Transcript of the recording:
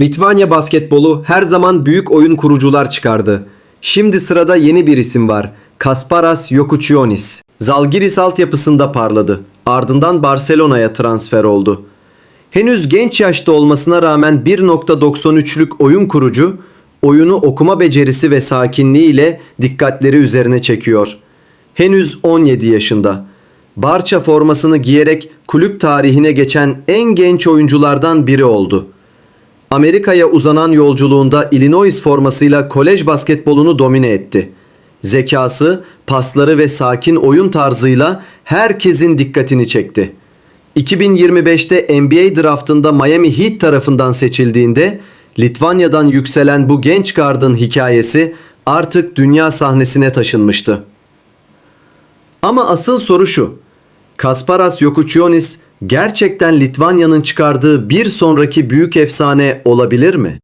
Litvanya basketbolu her zaman büyük oyun kurucular çıkardı. Şimdi sırada yeni bir isim var. Kasparas Jokuchionis. Zalgiris altyapısında parladı. Ardından Barcelona'ya transfer oldu. Henüz genç yaşta olmasına rağmen 1.93'lük oyun kurucu, oyunu okuma becerisi ve sakinliğiyle dikkatleri üzerine çekiyor. Henüz 17 yaşında. Barça formasını giyerek kulüp tarihine geçen en genç oyunculardan biri oldu. Amerika'ya uzanan yolculuğunda Illinois formasıyla kolej basketbolunu domine etti. Zekası, pasları ve sakin oyun tarzıyla herkesin dikkatini çekti. 2025'te NBA draftında Miami Heat tarafından seçildiğinde Litvanya'dan yükselen bu genç gardın hikayesi artık dünya sahnesine taşınmıştı. Ama asıl soru şu. Kasparas Jokuchionis gerçekten Litvanya'nın çıkardığı bir sonraki büyük efsane olabilir mi?